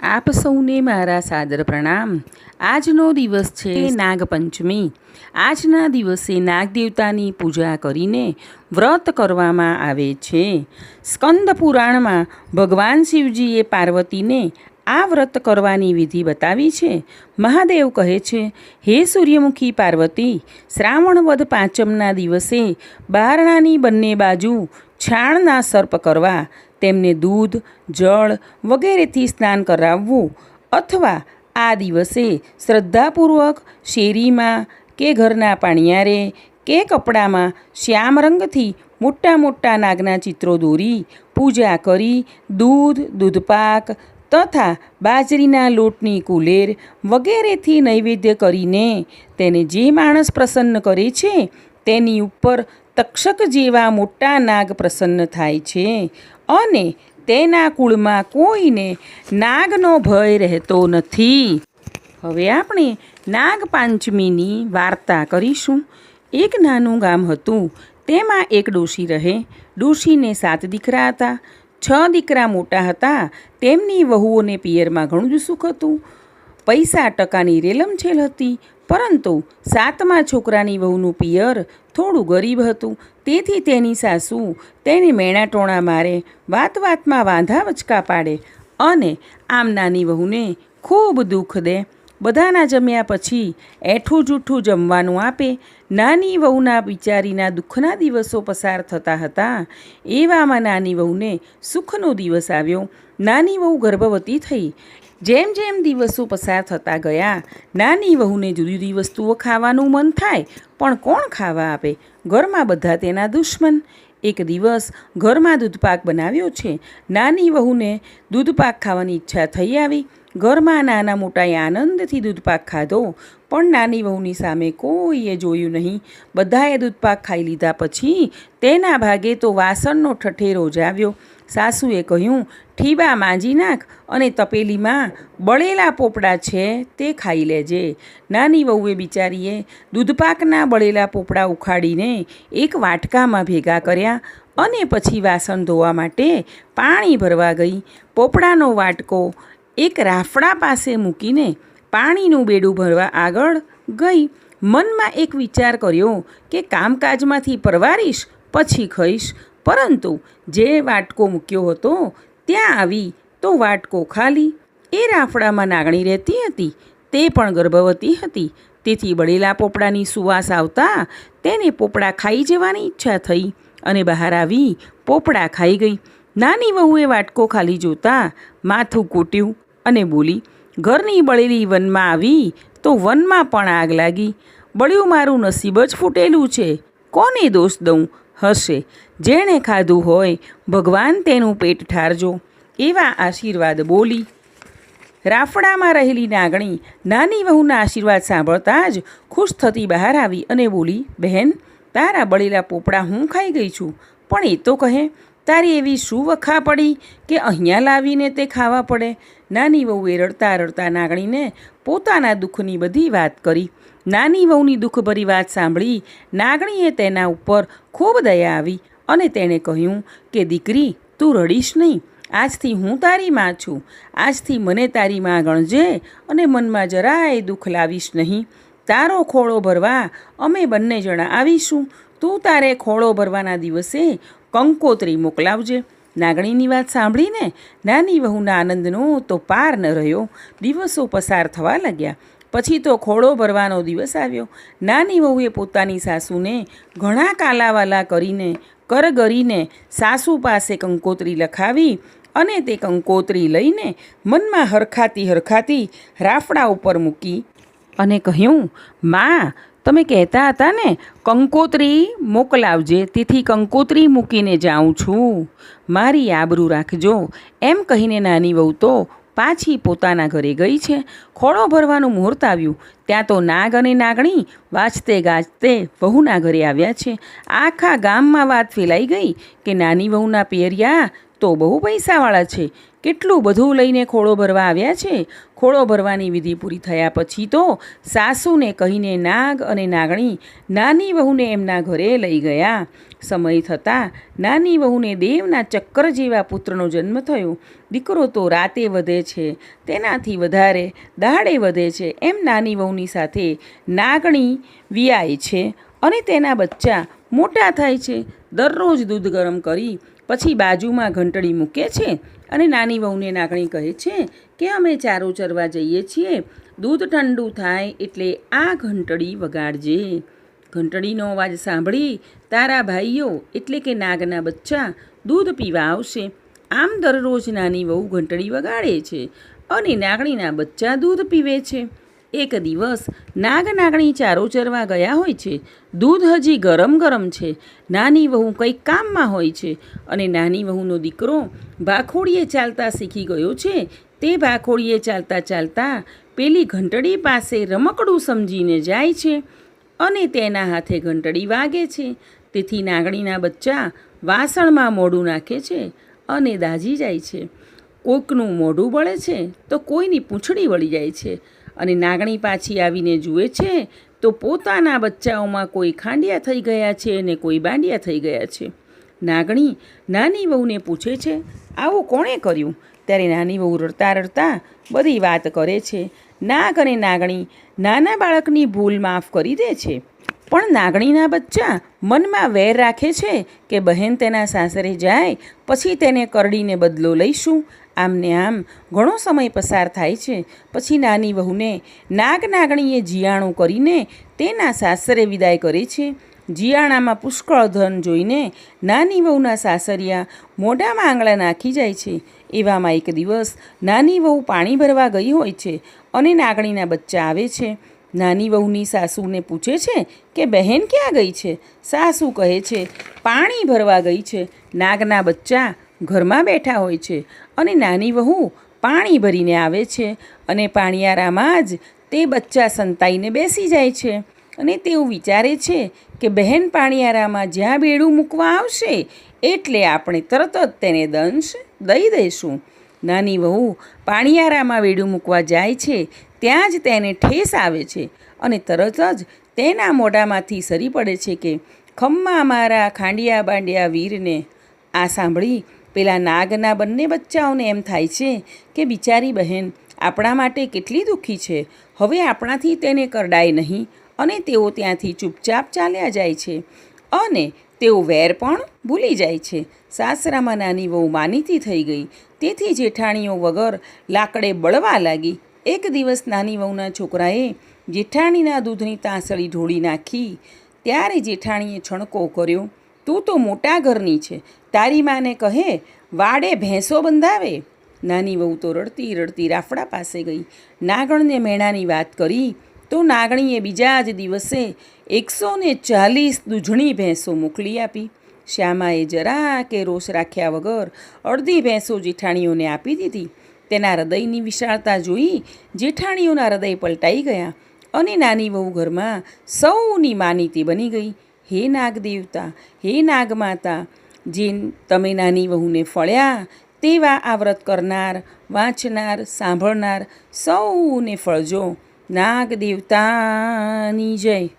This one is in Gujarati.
આપ સૌને મારા સાદર પ્રણામ. આજનો દિવસ છે નાગપંચમી. આજના દિવસે નાગદેવતાની પૂજા કરીને વ્રત કરવામાં આવે છે. સ્કંદ પુરાણમાં ભગવાન શિવજીએ પાર્વતીને આ વ્રત કરવાની વિધિ બતાવી છે. મહાદેવ કહે છે, હે સૂર્યમુખી પાર્વતી શ્રાવણ વદ પાંચમના દિવસે બારણાની બંને બાજુ છાણના સર્પ કરવા તેમને દૂધ, જળ વગેરેથી સ્નાન કરાવવું અથવા આ દિવસે શ્રદ્ધાપૂર્વક શેરીમાં કે ઘરના પાણિયારે કે કપડામાં શ્યામ રંગથી મોટા મોટા નાગના ચિત્રો દોરી, પૂજા કરી, દૂધ, દૂધપાક તથા બાજરીના લોટની કુલેર વગેરેથી નૈવેદ્ય કરીને તેને જે માણસ પ્રસન્ન કરે છે તેની ઉપર તક્ષક જેવા મોટા નાગ પ્રસન્ન થાય છે. અને તેના કુળમાં કોઈને નાગનો ભય રહેતો નથી. હવે આપણે નાગપાંચમીની વાર્તા કરીશું. એક નાનું ગામ હતું. તેમાં એક ડોશી રહે. ડોશીને સાત દીકરા હતા. છ દીકરા મોટા હતા. તેમની વહુઓને પિયરમાં ઘણું જ સુખ હતું. પૈસા ટકાની રેલમછેલ હતી. પરંતુ સાતમા છોકરાની વહુનું પિયર થોડું ગરીબ હતું. તેથી તેની સાસુ તેને મેણાટોણા મારે, વાત વાતમાં વાંધા વચકા પાડે અને આમ નાની વહુને ખૂબ દુઃખ દે. બધાના જમ્યા પછી એઠું જૂઠું જમવાનું આપે. નાની વહુના બિચારીના દુઃખના દિવસો પસાર થતા હતા. એવામાં નાની વહુને સુખનો દિવસ આવ્યો. નાની વહુ ગર્ભવતી થઈ. જેમ જેમ દિવસો પસાર થતા ગયા, નાની વહુને જુદી જુદી વસ્તુઓ ખાવાનું મન થાય, પણ કોણ ખાવા આપે? ઘરમાં બધા તેના દુશ્મન. એક દિવસ ઘરમાં દૂધપાક બનાવ્યો છે. નાની વહુને દૂધપાક ખાવાની ઈચ્છા થઈ આવી. ઘરમાં નાના મોટાએ આનંદથી દૂધપાક ખાધો, પણ નાની વહુની સામે કોઈએ જોયું નહીં. બધાએ દૂધપાક ખાઈ લીધા પછી તેના ભાગે તો વાસણનો ઠઠેરો જ આવ્યો. સાસુએ કહ્યું, ઠીબા માંજી નાખ અને તપેલીમાં બળેલા પોપડા છે તે ખાઈ લેજે. નાની વહુએ બિચારીએ દૂધપાકના બળેલા પોપડા ઉખાડીને એક વાટકામાં ભેગા કર્યા અને પછી વાસણ ધોવા માટે પાણી ભરવા ગઈ. પોપડાનો વાટકો એક રાફડા પાસે મૂકીને પાણીનું બેડું ભરવા આગળ ગઈ. મનમાં એક વિચાર કર્યો કે કામકાજમાંથી પરવારીશ, પછી ખાઈશ. પરંતુ જે વાટકો મૂક્યો હતો, ત્યાં આવી તો વાટકો ખાલી. એ રાફડામાં નાગણી રહેતી હતી, તે પણ ગર્ભવતી હતી. તેથી બળેલા પોપડાની સુવાસ આવતા તેને પોપડા ખાઈ જવાની ઈચ્છા થઈ અને બહાર આવી પોપડા ખાઈ ગઈ. નાની વહુએ વાટકો ખાલી જોતા માથું કૂટ્યું અને બોલી, ઘરની બળેલી વનમાં આવી તો વનમાં પણ આગ લાગી. બળ્યું મારું નસીબ જ ફૂટેલું છે. કોને દોષ દઉં? હશે. જેણે ખાધું હોય, ભગવાન તેનું પેટ ઠારજો. એવા આશીર્વાદ બોલી. રાફડામાં રહેલી નાગણી નાની વહુના આશીર્વાદ સાંભળતા જ ખુશ થતી બહાર આવી અને બોલી, બહેન, તારા બળેલા પોપડા હું ખાઈ ગઈ છું, પણ એ તો કહે, તારી એવી શું વખા પડી કે અહીંયા લાવીને તે ખાવા પડે? નાની વહુએ રડતા રડતા નાગણીને પોતાના દુઃખની બધી વાત કરી. નાની વહુની દુઃખભરી વાત સાંભળી નાગણીએ તેના ઉપર ખૂબ દયા આવી. અને તેણે કહ્યું કે, દીકરી, તું રડીશ નહીં. આજથી હું તારી માં છું. આજથી મને તારી માં ગણજે અને મનમાં જરાય દુઃખ લાવીશ નહીં. તારો ખોળો ભરવા અમે બંને જણા આવીશું. તું તારે ખોળો ભરવાના દિવસે કંકોત્રી મોકલાવજે. નાગણીની વાત સાંભળીને નાની વહુના આનંદનો તો પાર ન રહ્યો. દિવસો પસાર થવા લાગ્યા. પછી તો ખોળો ભરવાનો દિવસ આવ્યો. નાની વહુએ પોતાની સાસુને ઘણા કાલાવાલા કરીને કરગરીને સાસુ પાસે કંકોત્રી લખાવી અને તે કંકોત્રી લઈને મનમાં હરખાતી હરખાતી રાફડા ઉપર મૂકી અને કહ્યું, માં, તમે કહેતા હતા ને, કંકોત્રી મોકલાવજે, તેથી કંકોત્રી મૂકીને જાઉં છું. મારી આબરૂ રાખજો. એમ કહીને નાની વહુ તો પાછી પોતાના ઘરે ગઈ છે. ખોળો ભરવાનું મુહૂર્ત આવ્યું. ત્યાં તો નાગ અને નાગણી વાંચતે ગાજતે વહુના ઘરે આવ્યા છે. આખા ગામમાં વાત ફેલાઈ ગઈ કે નાની વહુના પિયરિયા તો બહુ પૈસાવાળા છે. કેટલું બધું લઈને ખોળો ભરવા આવ્યા છે? ખોળો ભરવાની વિધિ પૂરી થયા પછી તો સાસુને કહીને નાગ અને નાગણી નાની વહુને એમના ઘરે લઈ ગયા. સમય થતાં નાની વહુને દેવના ચક્કર જેવા પુત્રનો જન્મ થયો. દીકરો તો રાતે વધે છે, તેનાથી વધારે દાડે વધે છે. એમ નાની વહુની સાથે નાગણી વિયાય છે અને તેના બચ્ચા મોટા થાય છે. દરરોજ દૂધ ગરમ કરી પછી બાજુમાં ઘંટડી મૂકે છે અને નાની વહુને નાગણી કહે છે કે અમે ચારો ચરવા જઈએ છીએ. દૂધ ઠંડુ થાય એટલે આ ઘંટડી વગાડજે. ઘંટડીનો અવાજ સાંભળી, તારા ભાઈઓ, એટલે કે નાગના બચ્ચા, દૂધ પીવા આવશે. આમ દરરોજ નાની વહુ ઘંટડી વગાડે છે અને નાગણીના બચ્ચા દૂધ પીવે છે. એક દિવસ નાગ નાગણી ચારો ચરવા ગયા હોય છે. દૂધ હજી ગરમ ગરમ છે. નાની વહુ કંઈક કામમાં હોય છે અને નાની વહુનો દીકરો ભાખોડીએ ચાલતા શીખી ગયો છે. તે ભાખોડીએ ચાલતા ચાલતા પેલી ઘંટડી પાસે રમકડું સમજીને જાય છે અને તેના હાથે ઘંટડી વાગે છે. તેથી નાગણીના બચ્ચા વાસણમાં મોઢું નાખે છે અને દાઝી જાય છે. કોઈકનું મોઢું બળે છે તો કોઈની પૂંછડી વળી જાય છે. અને નાગણી પાછી આવીને જુએ છે, તો પોતાના બચ્ચાઓમાં કોઈ ખાંડિયા થઈ ગયા છે અને કોઈ બાંડિયા થઈ ગયા છે. નાગણી નાની વહુને પૂછે છે, આવું કોણે કર્યું? ત્યારે નાની વહુ રડતા રડતા બધી વાત કરે છે. નાગ અને નાગણી નાના બાળકની ભૂલ માફ કરી દે છે. પણ નાગણીના બચ્ચા મનમાં વેર રાખે છે કે બહેન તેના સાસરે જાય, પછી તેને કરડીને બદલો લઈશું. આમને આમ ઘણો સમય પસાર થાય છે. પછી નાની વહુને નાગ નાગણીએ જીયાણું કરીને તેના સાસરે વિદાય કરે છે. જીયાણામાં પુષ્કળ ધન જોઈને નાની વહુના સાસરિયા મોઢામાં આંગળા નાખી જાય છે. એવામાં એક દિવસ નાની વહુ પાણી ભરવા ગઈ હોય છે અને નાગણીના બચ્ચા આવે છે. નાની વહુની સાસુને પૂછે છે કે બહેન ક્યાં ગઈ છે? સાસુ કહે છે, પાણી ભરવા ગઈ છે. નાગના બચ્ચા ઘરમાં બેઠા હોય છે અને નાની વહુ પાણી ભરીને આવે છે અને પાણીયારામાં જ તે બચ્ચા સંતાઈને બેસી જાય છે અને તેઓ વિચારે છે કે બહેન પાણીયારામાં જ્યાં બેડું મૂકવા આવશે એટલે આપણે તરત જ તેને દંશ દઈ દઈશું. નાની વહુ પાણિયારામાં વેડું મૂકવા જાય છે, ત્યાં જ તેને ઠેસ આવે છે અને તરત જ તેના મોઢામાંથી સરી પડે છે કે, ખમ્મા મારા ખાંડિયા બાંડિયા વીરને. આ સાંભળી પેલા નાગના બંને બચ્ચાઓને એમ થાય છે કે, બિચારી બહેન, આપણા માટે કેટલી દુઃખી છે. હવે આપણાથી તેને કરડાય નહીં અને તેઓ ત્યાંથી ચૂપચાપ ચાલ્યા જાય છે અને તેઓ વેર પણ ભૂલી જાય છે. સાસરામાં નાની વહુ માનીતી થઈ ગઈ તેથી જેઠાણીઓ વગર લાકડે બળવા લાગી. એક દિવસ નાની વહુના છોકરાએ જેઠાણીના દૂધની તાંસળી ઢોળી નાખી. ત્યારે જેઠાણીએ છણકો કર્યો, તું તો મોટા ઘરની છે. તારી માને કહે, વાડે ભેંસો બંધાવે? નાની વહુ તો રડતી રડતી રાફડા પાસે ગઈ. નાગણને મેણાની વાત કરી, તો નાગણીએ બીજા જ દિવસે એકસો ને ચાલીસ દૂધણી ભેંસો મોકલી આપી. શ્યામાએ જરા કે રોષ રાખ્યા વગર અડધી ભેંસો જેઠાણીઓને આપી દીધી. તેના હૃદયની વિશાળતા જોઈ જેઠાણીઓના હૃદય પલટાઈ ગયા અને નાની વહુ ઘરમાં સૌની માનીતી બની ગઈ. હે નાગદેવતા હે નાગમાતા જે તમે નાની વહુને ફળ્યા, તેવા આ વ્રત કરનાર, વાંચનાર, સાંભળનાર સૌને ફળજો. નાગ દેવતાની જય.